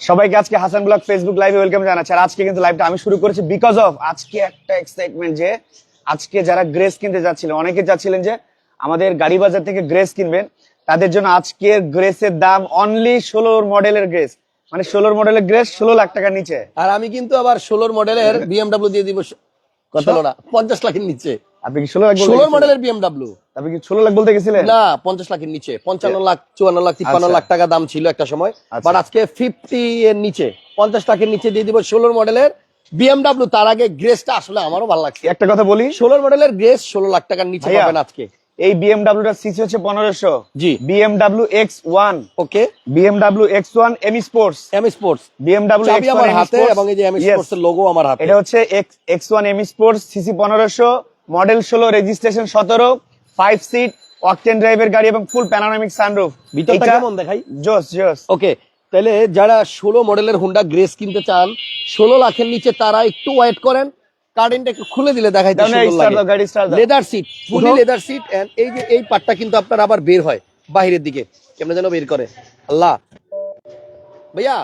সবাইকে আজকে Hasan blog Facebook লাইভে ওয়েলকাম জানাচ্ছি। আর আজকে কিন্তু লাইভটা আমি শুরু করেছি বিকজ অফ আজকে একটা এক্সাইটমেন্ট যে আজকে যারা গ্রেস কিনতে যাচ্ছিলেন অনেকে যাচ্ছিলেন যে আমাদের গাড়ি বাজার থেকে গ্রেস কিনবেন। তাদের জন্য আজকের গ্রেসের দাম অনলি ষোলোর মডেলের গ্রেস মানে ষোলোর মডেলের গ্রেস ষোলো লাখ টাকার নিচে। আর আমি কিন্তু আবার ষোলোর মডেলের বিএমডাব্লিউ দিয়ে দিব কত? না পঞ্চাশ লাখের নিচে। আপনি কি ষোলো লাখ বলতে ষোলোর গেছিলেন? মডেলের বিএমডাব্লিউ আপনি কি ষোলো লাখ বলতে গেছিলেন? না পঞ্চাশ লাখের নিচে। পঞ্চান্ন লাখ চুয়ান্ন লাখ তিপ্পান্ন আচ্ছা। লাখ টাকা দাম ছিল একটা সময়। আচ্ছা। বাট আজকে ফিফটি এর নিচে পঞ্চাশ লাখের নিচে দিয়ে দিব ষোলোর মডেলের বিএমডাব্লিউ তার আগে গ্রেসটা আসলে আমারও ভালো লাগছে। একটা কথা বলি। ষোলোর মডেলের গ্রেস ষোলো লাখ টাকার নিচে। পাবেন আজকে। এই বিএমডাব্লিউটার সিসি হচ্ছে পনেরোশো। জি। BMW X one okay. BMW X one M sports M sports BMW চাবি আমার হাতে এবং এই যে এর লোগো আমার হাতে। এটা হচ্ছে X one M sports CC পনেরোশো। মডেল ষোলো রেজিস্ট্রেশন সতেরো ফাইভ সিট অকটেন ড্রাইভের গাড়ি এবং ফুল প্যানোরামিক সানরুফ ভিতরটা কেমন দেখাই? জোস জোস। ওকে তাহলে যারা ষোলো মডেলের হুন্ডা গ্রেস কিনতে চান ষোলো লাখের নিচে তারা একটু ওয়েট করেন কার্টেনটা একটু খুলে দিলে দেখাই দাও না, start দাও, গাড়ি start দাও। Leather seat fully leather seat and এই যে এই পার্টটা কিন্তু আপনার আবার বের হয় বাহিরের দিকে। কেমন যেন বের করে। আল্লাহ। ভাইয়া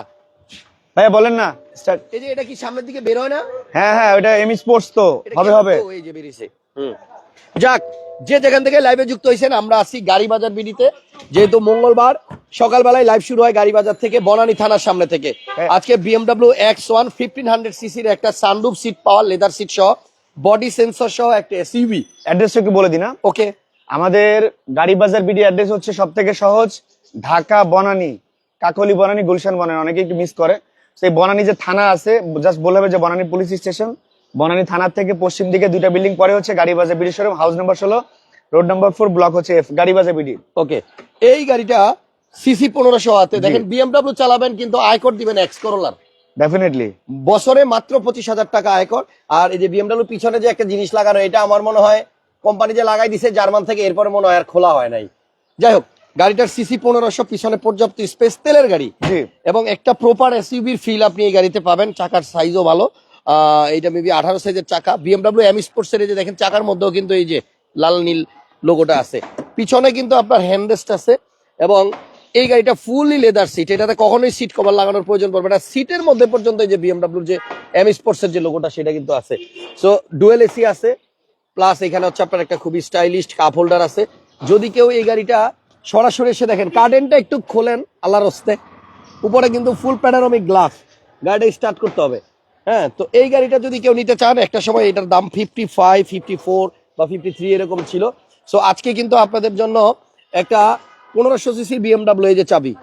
ভাইয়া বলেন না। স্টার্ট। এই যে এটা কি সামনের দিকে বের হয় না? হ্যাঁ হ্যাঁ ওটা এমি স্পোর্টস তো হবে হবে। এই যে বেরিয়েছে? হুম। যাক যে যেখান থেকে লাইভে যুক্ত হয়েছেন আমরা আসি গাড়ি বাজার বিডিতে। যেহেতু মঙ্গলবার সকালবেলায় লাইভ শুরু হয় গাড়ি বাজার থেকে বনানী থানার সামনে থেকে। হ্যাঁ। আজকে BMW X one fifteen hundred সিসির একটা sunroof seat power leather seat সহ বডি সেন্সর সহ একটা এসইউভি অ্যাড্রেসটা একটু বলে দিন ওকে আমাদের গাড়ি বাজার বিডি অ্যাড্রেস হচ্ছে সব থেকে সহজ ঢাকা বনানী কাকলি বনানী গুলশান বনানী অনেকে একটু মিস করে। সেই বনানী যে থানা আছে জাস্ট বলে হবে যে বনানী পুলিশ স্টেশন। বনানী থানার থেকে পশ্চিম দিকে দুইটা বিল্ডিং পরে হচ্ছে Gari Bazar BD showroom house number ষোলো রোড নাম্বার ফোর ব্লক হচ্ছে F Gari Bazar BD. Okay এই গাড়িটা সিসি পনেরোশো হাতে দেখেন বিএমডাব্লিউ চালাবেন কিন্তু আয়কর দিবেন এক্স করোলার। ডেফিনেটলি বছরে মাত্র পঁচিশ হাজার টাকা আয়কর আর এই যে বিএমডাব্লিউ পিছনে যে একটা জিনিস লাগানো এটা আমার মনে হয় কোম্পানি যে লাগাই দিছে জার্মান থেকে এরপরে মনে হয় আর খোলা হয় নাই। যাই হোক গাড়িটার সিসি পনেরোশো পিছনে পর্যাপ্ত স্পেস তেলের গাড়ি। এবং একটা প্রপার এসইউবির ফিল আপনি এই গাড়িতে পাবেন। চাকার সাইজও ভালো। এইটা মেবি আঠারো সাইজের চাকা। বিএমডাব্লিউ এম স্পোর্টস এর যে দেখেন চাকার মধ্যেও কিন্তু এই যে লাল নীল লোগোটা আছে। পিছনে কিন্তু আপনার হ্যান্ডরেস্ট আছে এবং এই গাড়িটা ফুললি লেদার সিট এটাতে কখনোই সিট কভার লাগানোর প্রয়োজন পড়বে না। সিটের মধ্যে পর্যন্ত এই যে বিএমডাব্লিউর যে এম স্পোর্টস এর যে লোগোটা সেটা কিন্তু আছে। সো ডুয়েল এসি আছে। প্লাস এখানে হচ্ছে আপনার একটা খুবই স্টাইলিশ কাপ হোল্ডার আছে। যদি কেউ এই গাড়িটা সরাসরি এসে দেখেন কার্ডেনটা একটু খোলেন আল্লাহর হস্তে উপরে কিন্তু ফুল প্যানারোমিক গ্লাস গাড়িটা স্টার্ট করতে হবে। হ্যাঁ তো এই গাড়িটা যদি কেউ নিতে চান একটা সময় এটার দাম ফিফটি ফাইভ ফিফটি ফোর বা ফিফটি থ্রি এরকম ছিল। সো আজকে কিন্তু আপনাদের জন্য একটা পনেরোশো সিসি বিএমডাব্লিউ যে চাবি।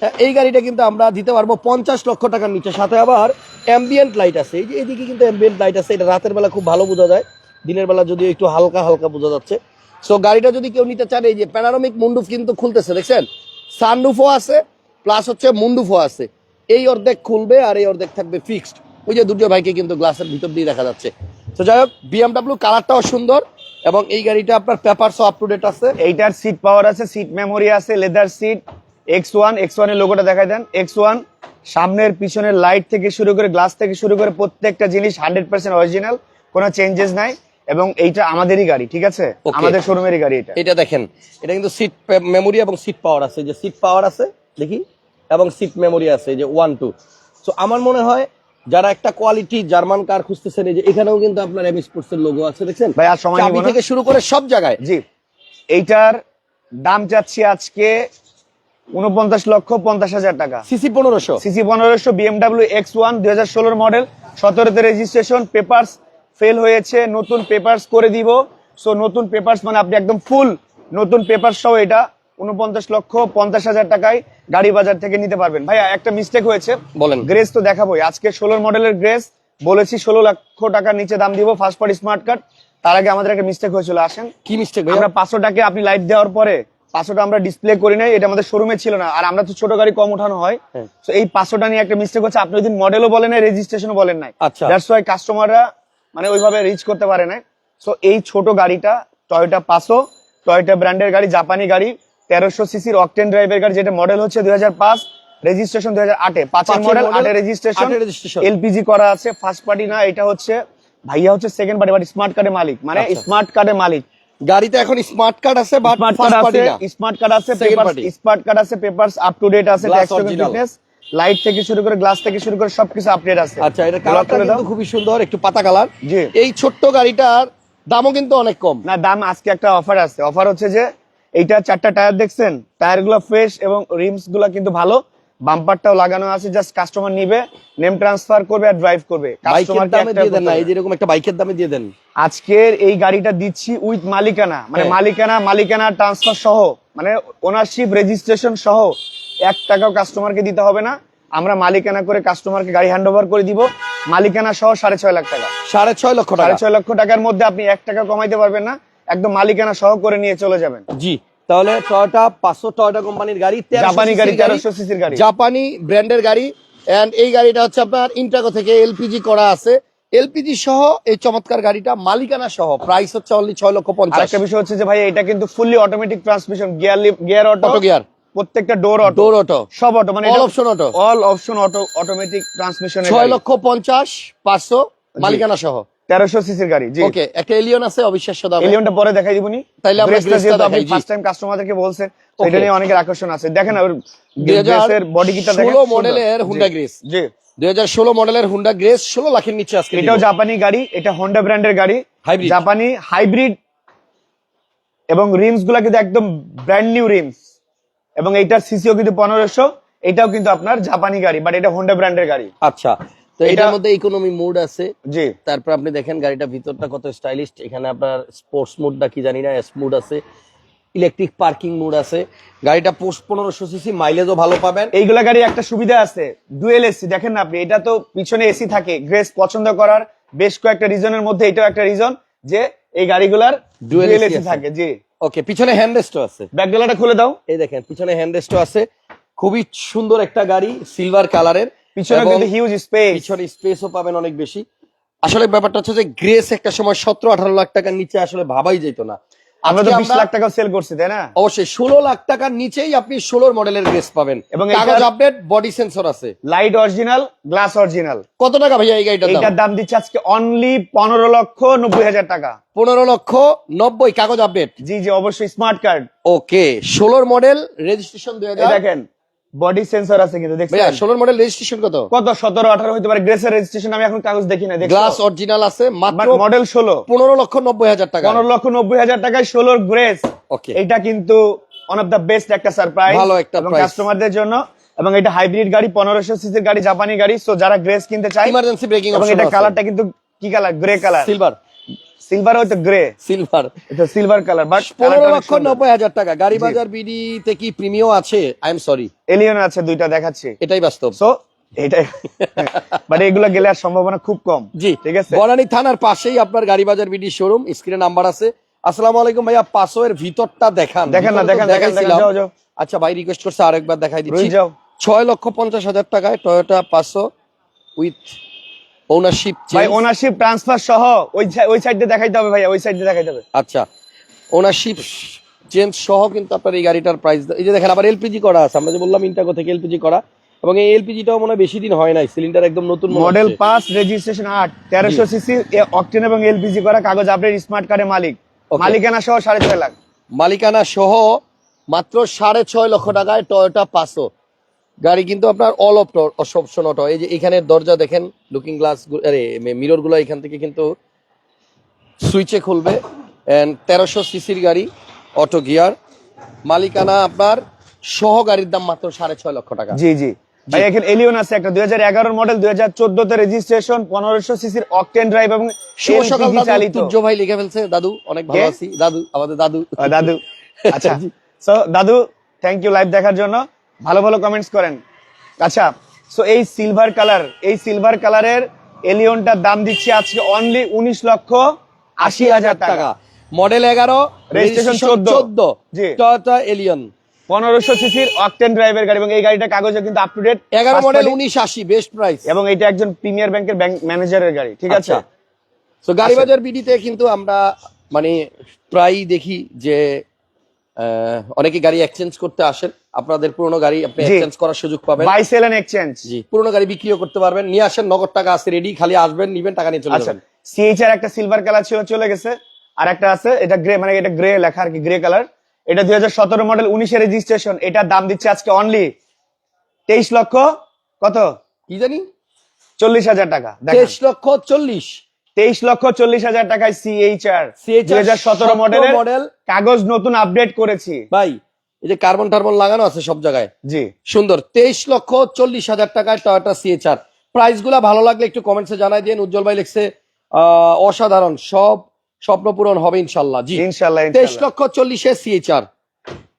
হ্যাঁ, এই গাড়িটা কিন্তু আমরা দিতে পারব পঞ্চাশ লক্ষ টাকার নিচে। সাথে আবার অ্যাম্বিয়েন্ট লাইট আছে। এই যে এদিকে কিন্তু অ্যাম্বিয়েন্ট লাইট আছে এটা রাতের বেলা খুব ভালো বোঝা যায়। দিনের বেলা যদিও একটু হালকা হালকা বোঝা যাচ্ছে। সো গাড়িটা যদি কেউ নিতে চান, এই যে প্যানারোমিক মুন্ডুফ কিন্তু খুলতেছে, দেখছেন? সানরুফও আছে প্লাস হচ্ছে মুন্ডুফও আছে। এই অর্ধেক খুলবে আর এই অর্ধেক থাকবে ফিক্সড ওই যে দুটো ভাইকে কিন্তু গ্লাসের ভিতর দিয়ে দেখা যাচ্ছে। তো যাই হোক বিএমডাব্লিউ কালারটাও সুন্দর এবং এই গাড়িটা আপনার পেপারসও আপ টু ডেট আছে। এইটার সিট পাওয়ার আছে সিট মেমোরি আছে leather seat X one X ওয়ানের লোগোটা দেখাই দেন। এক্স ওয়ান সামনের, পিছনের লাইট থেকে শুরু করে গ্লাস থেকে শুরু করে প্রত্যেকটা জিনিস হান্ড্রেড পার্সেন্ট অরিজিনাল কোনো চেঞ্জেস নাই। এবং এইটা আমাদেরই গাড়ি ঠিক আছে. আমাদের শোরুমেরই গাড়ি এটা। এটা দেখেন এটা কিন্তু সিট মেমোরি এবং সিট পাওয়ার আছে। যে সিট পাওয়ার আছে দেখি এবং সিট মেমোরি আছে যে ওয়ান টু সো আমার মনে হয় যারা একটা কোয়ালিটি জার্মান কার খুঁজতেছেন এই যে এখানেও কিন্তু আপনার এম স্পোর্টস এর লোগো আছে দেখছেন? ভাই, আর সময় চাবি থেকে শুরু করে সব জায়গায়। জি। এইটার দাম চাচ্ছি আজকে উনপঞ্চাশ লক্ষ পঞ্চাশ হাজার টাকা। সিসি পনেরোশো। সিসি পনেরোশো বিএমডাব্লিউ এক্স ওয়ান দুই হাজার ষোলোর মডেল সতেরোতে রেজিস্ট্রেশন পেপার্স ফেল হয়েছে নতুন পেপার্স করে দিব। সো নতুন পেপার্স মানে আপনি একদম ফুল নতুন পেপার সহ এটা উনপঞ্চাশ লক্ষ পঞ্চাশ হাজার টাকায় গাড়ি বাজার থেকে নিতে পারবেন। ভাইয়া একটা মিস্টেক হয়েছে। বলেন। গ্রেস তো দেখাবোই। আজকে ষোলোর মডেলের গ্রেস বলেছি ষোলো লক্ষ টাকার নিচে দাম দিব ফার্স্ট পার্টি স্মার্ট কার্ড তার আগে আমাদের একটা মিস্টেক হয়েছিল আসেন। কি মিস্টেক আমরা পাঁচশো টাকা আপনি লাইট দেওয়ার পরে পাঁচশোটা আমরা ডিসপ্লে করি নাই এটা আমাদের শোরুমে ছিল না। আর আমরা তো ছোট গাড়ি কম উঠানো হয়। হ্যাঁ। তো এই পাঁচশোটা নিয়ে একটা মিস্টেক হচ্ছে আপনি যদি মডেলও বলেন নাই রেজিস্ট্রেশনও বলেন নাই। আচ্ছা। দ্যাটস ওয়াই কাস্টমাররা মানে ওইভাবে রিচ করতে পারে না সো এই ছোট গাড়িটা টয়োটা পাঁচশো টয়োটা ব্র্যান্ডের গাড়ি জাপানি গাড়ি তেরোশো সিসির অকটেন ড্রাইভের গাড়ি যেটা মডেল হচ্ছে দুই হাজার পাঁচ রেজিস্ট্রেশন দুই হাজার আটে। পাঁচের মডেল আটের রেজিস্ট্রেশন এলপিজি করা আছে ফার্স্ট পার্টি না এটা হচ্ছে ভাইয়া হচ্ছে সেকেন্ড পার্টি বাট স্মার্ট কার্ডের মালিক মানে আচ্ছা। স্মার্ট কার্ডের মালিক। গাড়িতে এখন স্মার্ট কার্ড আছে স্মার্ট কার্ড আছে স্মার্ট কার্ড আছে party। স্মার্ট কার্ড আছে পেপারস আপ টু ডেট আছে ট্যাক্স ফিটনেস লাইট থেকে শুরু করে গ্লাস থেকে শুরু করে সবকিছু আপডেট আছে। আচ্ছা এটা কালারটা কিন্তু খুবই সুন্দর একটু পাতা কালার জি। এই ছোট্ট গাড়িটার দামও কিন্তু অনেক কম। না দাম আজকে একটা অফার আছে। অফার হচ্ছে যে এইটা চারটা টায়ার দেখছেন? টায়ারগুলো ফ্রেশ এবং রিমসগুলো কিন্তু ভালো। বাম্পারটাও লাগানো আছে জাস্ট কাস্টমার নিবে নেম ট্রান্সফার করবে আর ড্রাইভ করবে। কাস্টমার দামে দিয়ে দেন না এই যেরকম একটা বাইকের দামে দিয়ে দেন। আজকের এই গাড়িটা দিচ্ছি উইথ মালিকানা। মানে হ্যাঁ। মালিকানা মালিকানা ট্রান্সফার সহ মানে ওনারশিপ রেজিস্ট্রেশন সহ। এক টাকাও কাস্টমারকে দিতে হবে না। আমরা মালিকানা করে কাস্টমারকে গাড়ি হ্যান্ড ওভার করে দিব। মালিকানা সহ সাড়ে ছয় লাখ টাকা। সাড়ে ছয় লক্ষ সাড়ে ছয় লক্ষ টাকার মধ্যে আপনি এক টাকা কমাইতে পারবেন না। একদম মালিকানা সহ করে নিয়ে চলে যাবেন। জি তাহলে টয়োটা পাঁচশো টয়োটা কোম্পানির গাড়ি 1300 জাপানি গাড়ি তেরোশো সিসির গাড়ি। জাপানি ব্র্যান্ডের গাড়ি। এন্ড এই গাড়িটা হচ্ছে আপনার ইন্টাগো থেকে এলপিজি করা আছে। এলপিজি সহ এই চমৎকার গাড়িটা মালিকানা সহ প্রাইস হচ্ছে অনলি ছয় লক্ষ পঞ্চাশ। একটা বিষয় হচ্ছে যে ভাই এটা কিন্তু fully automatic transmission gear gear auto gear প্রত্যেকটা ডোর অটো ডোর অটো সব অটো মানে all option auto all option auto automatic transmission ছয় লক্ষ পঞ্চাশ পাঁচশো মালিকানা সহ। তেরোশো সিসির গাড়ি জি। ওকে একটা এলিয়ন আছে অবিশ্বাস্য দামে। এলিয়নটা পরে দেখাই দিবনি তাইলে আমরা গ্রেসটা গ্রেসটা যেহেতু আপনি ফার্স্ট টাইম কাস্টমারদেরকে বলছেন তো এটা নিয়ে অনেকের আকর্ষণ আছে। দেখেন ওর গ্রেসের বডি কিটা দেখেন ষোলো সুন্দর। মডেলের হুন্ডা গ্রেস জি। দুই হাজার ষোলো মডেলের হুন্ডা গ্রেস ষোলো লাখের নিচে আজকে এটাও জাপানি গাড়ি এটা হোন্ডা ব্র্যান্ডের গাড়ি। জাপানি হাইব্রিড এবং রিমসগুলা কিন্তু একদম ব্র্যান্ড নিউ রিমস এবং এইটার সিসিও কিন্তু পনেরোশো এটাও কিন্তু আপনার জাপানি গাড়ি বাট এটা হোন্ডা ব্র্যান্ডের গাড়ি। আচ্ছা তো এটা- এটার মধ্যে ইকোনমি মোড আছে। জি। তারপর আপনি দেখেন গাড়িটা ভিতরটা কত স্টাইলিশ এখানে আপনার স্পোর্টস মোডটা কি জানি না এস মোড আছে ইলেকট্রিক পার্কিং মোড আছে। গাড়িটা পোস্ট পনেরোশো সিসি মাইলেজও ভালো পাবেন। এইগুলা গাড়ি একটা সুবিধা আছে ডুয়েল এসি দেখেন না আপনি এটা তো পিছনে এসি থাকে গ্রেস পছন্দ করার বেশ কয়েকটা রিজনের মধ্যে এটাও একটা রিজন যে এই গাড়িগুলার ডুয়েল এসি থাকে জি। ওকে পিছনে হ্যান্ডরেস্টও আছে। ব্যাকডালাটা খুলে দাও। এই দেখেন পিছনে হ্যান্ডরেস্টও আছে। খুবই সুন্দর একটা গাড়ি সিলভার কালারের পিছনে কিন্তু হিউজ স্পেস পিছনে স্পেসও পাবেন অনেক বেশি। আসলে ব্যাপারটা হচ্ছে যে গ্রেস একটা সময় সতেরো আঠারো লাখ টাকার নিচে আসলে ভাবাই যেত না। আমরা তো বিশ লাখ টাকা সেল করছি তাই না? অবশ্যই ষোলো লাখ টাকার নিচেই আপনি ষোলোর মডেলের গ্রেস পাবেন। এবং কাগজ আপডেট বডি সেন্সর আছে। লাইট অরিজিনাল গ্লাস অরিজিনাল কত টাকা ভাইয়া এই গাড়িটার দাম এইটার দাম? দিচ্ছে আজকে অনলি পনেরো লক্ষ নব্বই হাজার টাকা। পনেরো লক্ষ নব্বই কাগজ আপডেট জি জি অবশ্যই স্মার্ট কার্ড ওকে ষোলোর মডেল রেজিস্ট্রেশন দুই দেখেন বডি সেন্সর আছে কিন্তু ভাইয়া দেখছেন ষোলোর মডেল রেজিস্ট্রেশন কত? কত? সতেরো আঠারো হতে পারে গ্রেসের রেজিস্ট্রেশন আমি এখন কাগজ দেখি না গ্লাস অরিজিনাল আছে মাত্র মডেল ষোলো। পনেরো লক্ষ নব্বই হাজার টাকা। পনেরো লক্ষ নব্বই হাজার টাকায় ষোলোর গ্রেস ওকে এটা কিন্তু ওয়ান অফ দা বেস্ট একটা সারপ্রাইজ ভালো একটা price। কাস্টমারদের জন্য। এবং এটা হাইব্রিড গাড়ি পনেরোশো সিসির গাড়ি জাপানি গাড়ি। সো যারা গ্রেস কিনতে চায় ইমার্জেন্সি ব্রেকিং এবং এটা কালারটা কিন্তু কি colour grey colour silver silver হয়তো গ্রে সিলভার এটা সিলভার কালার বাট পনেরো লক্ষ নব্বই হাজার টাকা। গাড়ি বাজার বিডিতে কি প্রিমিয়াম আছে। আই এম সরি এলিয়ন আছে দুইটা দেখাচ্ছি। এটাই বাস্তব। সো এটাই। বাট এগুলো গেলে আর সম্ভাবনা খুব কম। জি। ঠিক আছে? বনানী থানার পাশেই আপনার গাড়ি বাজার বিডি শোরুম স্ক্রিনে নাম্বার আছে। আসসালামু আলাইকুম ভাইয়া পাঁচের ভিতরটা দেখান। দেখেন না তো দেখেন দেখাইছিলাম। যাও যাও। আচ্ছা ভাই রিকোয়েস্ট করছে আরেকবার দেখাই দিচ্ছি। যাও। ছয় লক্ষ পঞ্চাশ হাজার টাকায় টয়োটা পাঁচশো উইথ ওনারশিপ ভাই ওনারশিপ ট্রান্সফার সহ ওই ওই সাইড দেখাইতে হবে ভাইয়া ওই সাইড দেখাইতে হবে। আচ্ছা ওনারশিপ চেঞ্জ সহ কিন্তু আপনার এই গাড়িটার প্রাইস এই যে দেখেন আবার এলপিজি করা আছে আমরা যে বললাম ইন্টাগো থেকে এলপিজি করা এবং এই এলপিজিটাও মনে বেশি দিন হয় নাই সিলিন্ডার একদম নতুন মডেল পাস রেজিস্ট্রেশন আট তেরোশো সিসি অকটেন এবং এলপিজি করা কাগজ আপডেট স্মার্ট কার্ডের মালিক। মালিকানা সহ সাড়ে ছয় লাখ। মালিকানা সহ মাত্র সাড়ে ছয় লক্ষ টাকায় টয়োটা পাঁচশো। গাড়ি কিন্তু আপনার অল অফ অপশন অটো এই যে এখানে দরজা দেখেন লুকিং গ্লাস আরে মিররগুলো এখান থেকে কিন্তু সুইচে খুলবে। এন্ড তেরোশো সিসির গাড়ি অটো গিয়ার মালিকানা আপনার সহ গাড়ির দাম মাত্র সাড়ে ছয় লক্ষ টাকা। জি জি। ভাই এখানে এলিয়ন আছে একটা দুই হাজার এগারোর মডেল দুই হাজার চোদ্দতে রেজিস্ট্রেশন পনেরোশো সিসির অকটেন ড্রাইভ এবং শুভ সকাল দাদু। চালিত। ভাই লিখে ফেলছে। দাদু অনেক ভালো আছি। দাদু আমাদের দাদু। দাদু। আচ্ছা। সো দাদু থ্যাংক ইউ লাইভ দেখার জন্য। ভালো ভালো কমেন্টস করেন। আচ্ছা সো এই সিলভার কালার এই সিলভার কালারের এলিয়নটার দাম দিচ্ছি আজকে অনলি উনিশ লক্ষ আশি হাজার টাকা। মডেল এগারো রেজিস্ট্রেশন 14 চোদ্দ। টয়োটা এলিয়ন পনেরোশো সিসির অকটেন ড্রাইভের গাড়ি এবং এই গাড়িটা কাগজে কিন্তু আপ টু ডেট এগারো মডেল উনিশ আশি বেস্ট প্রাইস এবং এটা একজন প্রিমিয়ার ব্যাংকের ব্যাংক ম্যানেজারের গাড়ি ঠিক আছে? আচ্ছা। তো গাড়ি আচ্ছা। বাজার বিডিতে কিন্তু আমরা মানে প্রায়ই দেখি যে অনেকে গাড়ি এক্সচেঞ্জ করতে আসেন। আপনাদের পুরনো গাড়ি আপনি এক্সচেঞ্জ করার সুযোগ পাবেন। বাই সেল এন্ড এক্সচেঞ্জ জি পুরনো গাড়ি বিক্রিও করতে পারবেন। নিয়ে আসেন নগদ টাকা আছে রেডি খালি আসবেন নিবেন টাকা নিয়ে চলে আচ্ছা যাবেন। সিএইচআর একটা সিলভার কালার ছিল চলে গেছে। আর একটা আছে এটা গ্রে মানে এটা গ্রে লেখা আর কি গ্রে কালার এটা দুই হাজার সতেরো মডেল উনিশে রেজিস্ট্রেশন এটার দাম দিচ্ছে আজকে অনলি তেইশ লক্ষ কত? কি জানি? চল্লিশ হাজার টাকা তেইশ লক্ষ চল্লিশ। তেইশ লক্ষ চল্লিশ হাজার টাকায় সিএইচআর দুই হাজার সতেরো মডেল কাগজ নতুন আপডেট করেছি। ভাই এই যে কার্বন টার্বন লাগানো আছে সব জায়গায়। জি। সুন্দর। তেইশ লক্ষ চল্লিশ হাজার টাকায় টয়োটা সিএচআর প্রাইসগুলা ভালো লাগলে একটু কমেন্টসে জানাই দিন। উজ্জ্বল ভাই লিখছে অসাধারণ। সব স্বপ্ন পূরণ হবে ইনশাল্লাহ। জি। ইনশাল্লাহ তেইশ। লক্ষ চল্লিশে সিএচআর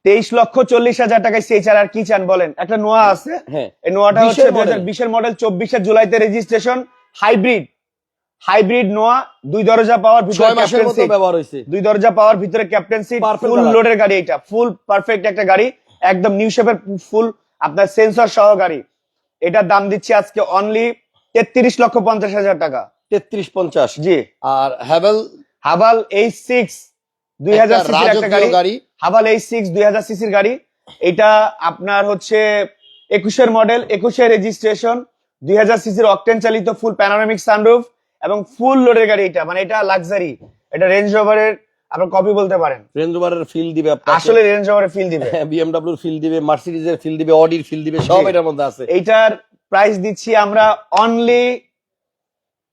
তেইশ লক্ষ চল্লিশ হাজার টাকায় সিএইচআর আর কি চান বলেন? একটা নোয়া আছে। হ্যাঁ। এই নোয়াটা 20 হচ্ছে দুই। হাজার বিশের মডেল চব্বিশের জুলাইতে রেজিস্ট্রেশন হাইব্রিড হাইব্রিড নোয়া দুই দরজা পাওয়ার ভিতরে ছয় মাসের ক্যাপ্টেন মতো সিট ব্যবহার হয়েছে। দুই দরজা পাওয়ার ভিতরে ক্যাপ্টেন সিট Perfect ফুল। লোডের গাড়ি এটা। ফুল পারফেক্ট একটা গাড়ি একদম নিউ শেপের ফুল আপনার সেন্সর সহ গাড়ি। এটার দাম দিচ্ছি আজকে অনলি তেত্রিশ লক্ষ পঞ্চাশ হাজার টাকা। তেত্রিশ পঞ্চাশ। জি। আর হ্যাভেল হাবাল এইচ সিক্স দুই হাজার একটা সিসির একটা গাড়ি। হাবাল এইচ সিক্স দুই হাজার সিসির গাড়ি। এটা আপনার হচ্ছে একুশের মডেল একুশের রেজিস্ট্রেশন দুই হাজার সিসির অকটেন চালিত ফুল প্যানোরামিক সানরুফ এবং ফুল লোডের গাড়ি এটা। মানে এটা লাক্সারি এটা রেঞ্জ রোভারের আপনার কপি বলতে পারেন। রেঞ্জ রোভারের ফিল দিবে আপনাকে। আসলে রেঞ্জ রোভারের ফিল দিবে। বিএমডব্লিউর ফিল দিবে মার্সিডিজের ফিল দিবে অডির ফিল দিবে সব এটার মধ্যে আছে। এইটার প্রাইস দিচ্ছি আমরা অনলি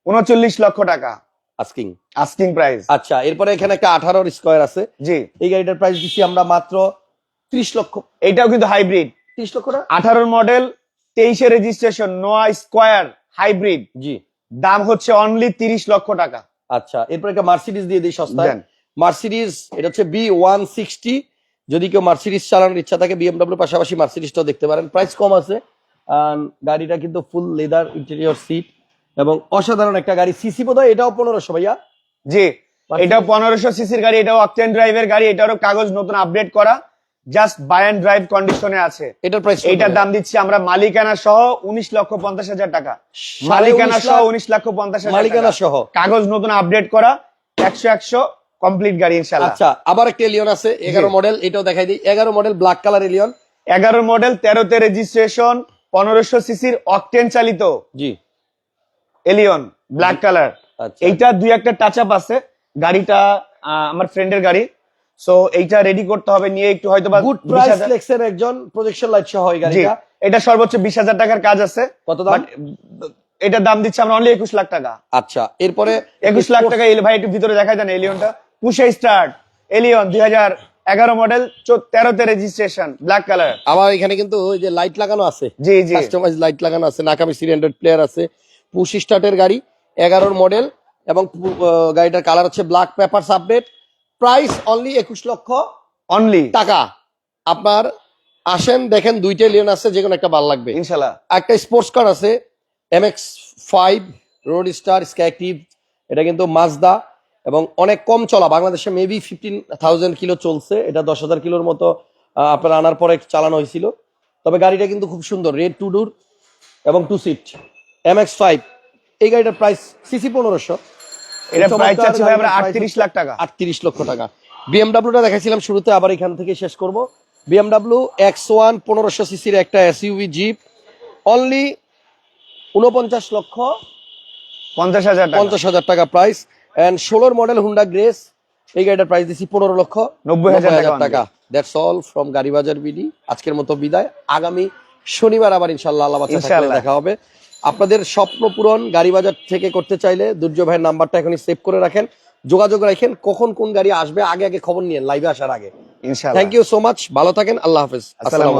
উনচল্লিশ লক্ষ টাকা। আস্কিং আস্কিং প্রাইস আচ্ছা এরপরে এখানে একটা আঠারোর স্কোয়ার আছে। জি। এই গাড়িটার প্রাইস দিচ্ছি আমরা মাত্র ত্রিশ লক্ষ। এইটাও কিন্তু হাইব্রিড ত্রিশ লক্ষ টাকা আঠারোর মডেল তেইশে রেজিস্ট্রেশন নোয়া স্কোয়ার হাইব্রিড জি। দাম হচ্ছে অনলি তিরিশ লক্ষ টাকা। আচ্ছা এরপর একটা মার্সিডিজ দিয়ে দিই সস্তায়। দেন। মার্সিডিজ এটা হচ্ছে বি ওয়ান সিক্সটি যদি কেউ মার্সিডিজ চালানোর ইচ্ছা থাকে বিএমডব্লিউ পাশাপাশি মার্সিডিজটাও দেখতে পারেন। প্রাইস কম আছে গাড়িটা কিন্তু ফুল লেদার ইন্টেরিয়র সিট এবং অসাধারণ একটা গাড়ি। সিসি বোধ হয় এটাও পনেরোশো ভাইয়া? জি এটাও পনেরোশো সিসির গাড়ি এটাও অকটেন ড্রাইভের গাড়ি এটারও কাগজ নতুন আপডেট করা। জাস্ট বাই অ্যান্ড ড্রাইভ কন্ডিশনে আছে। এটার প্রাইস এইটার দাম দিচ্ছি আমরা মালিকানা সহ উনিশ লক্ষ পঞ্চাশ হাজার টাকা। মালিকানা সহ উনিশ লক্ষ পঞ্চাশ হাজার মালিকানা সহ? কাগজ নতুন আপডেট করা একশো একশো কমপ্লিট গাড়ি ইনশাল্লাহ আচ্ছা আবার একটা এলিয়ন আছে এগারো মডেল এটাও দেখাই দিই। এগারো মডেল ব্ল্যাক কালার এলিয়ন এগারো মডেল তেরোতে রেজিস্ট্রেশন পনেরোশো সিসির অকটেন চালিত। জি। এলিয়ন ব্ল্যাক কালার এইটা দুই একটা টাচ আপ আছে। গাড়িটা আমার ফ্রেন্ডের গাড়ি। সো এইটা রেডি করতে হবে নিয়ে একটু হয়তো বা গুড 20,000 প্রাইস লেক্সের একজন প্রজেকশন লাইট সহ এই গাড়িটা। এটা সর্বোচ্চ বিশ হাজার টাকার কাজ আছে। কত দাম? এটার দাম দিচ্ছে আমরা অনলি একুশ লাখ টাকা। আচ্ছা এরপরে একুশ লাখ টাকা ভাই একটু ভিতরে দেখাই দেন এলিয়নটা পুষে স্টার্ট এলিয়ন দুই হাজার এগারো মডেল তেরোতে রেজিস্ট্রেশন ব্ল্যাক কালার আমার এখানে কিন্তু ওই যে লাইট লাগানো আছে। জি জি। কাস্টমাইজ লাইট লাগানো আছে নাকামি হান্ড্রেড প্লেয়ার আছে। পুশ স্টার্টের গাড়ি এগারোর মডেল এবং গাড়িটার কালার হচ্ছে black papers update price only একুশ লক্ষ অনলি টাকা। আপনার আসেন দেখেন দুইটা লিয়ন আছে যে কোনো একটা ভালো লাগবে। ইনশাল্লাহ। একটা স্পোর্টস কার আছে M X five roadster Skyactiv এটা কিন্তু মাজদা এবং অনেক কম চলা। বাংলাদেশে মেবি ফিফটিন থাউজেন্ড কিলো চলছে এটা দশ হাজার কিলোর মতো আপনার আনার পরে চালানো হয়েছিল। তবে গাড়িটা কিন্তু খুব সুন্দর রেড টু ডুর এবং two seat M X five এই গাড়িটার প্রাইস সিসি পনেরোশো। এটা প্রাইস চাচ্ছি ভাই আমরা আটত্রিশ লাখ টাকা। আটত্রিশ লক্ষ টাকা। বিএমডাব্লিউটা দেখাইছিলাম শুরুতে আবার এখান থেকে শেষ করব। বিএমডাব্লিউ এক্স ওয়ান পনেরোশো সিসির একটা এসইউভি জিপ অনলি উনপঞ্চাশ লক্ষ পঞ্চাশ হাজার পঞ্চাশ হাজার টাকা প্রাইস এন্ড ষোলোর মডেল হুন্ডা গ্রেস এই গাড়িটার প্রাইস দিচ্ছি পনেরো লক্ষ নব্বই হাজার টাকা দ্যাটস অল ফ্রম গাড়ি বাজার বিডি আজকের মতো বিদায়। আগামী শনিবার আবার ইনশাল্লাহ আল্লাহ। দেখা হবে। আপনাদের স্বপ্ন পূরণ গাড়ি বাজার থেকে করতে চাইলে দুর্য ভাইয়ের নাম্বারটা এখনই সেভ করে রাখেন। যোগাযোগ রাখেন কখন কোন গাড়ি আসবে আগে আগে খবর নিয়ে লাইভে আসার আগে। থ্যাংক ইউ সো মাচ ভালো থাকেন আল্লাহ হাফিজ। আসসালামু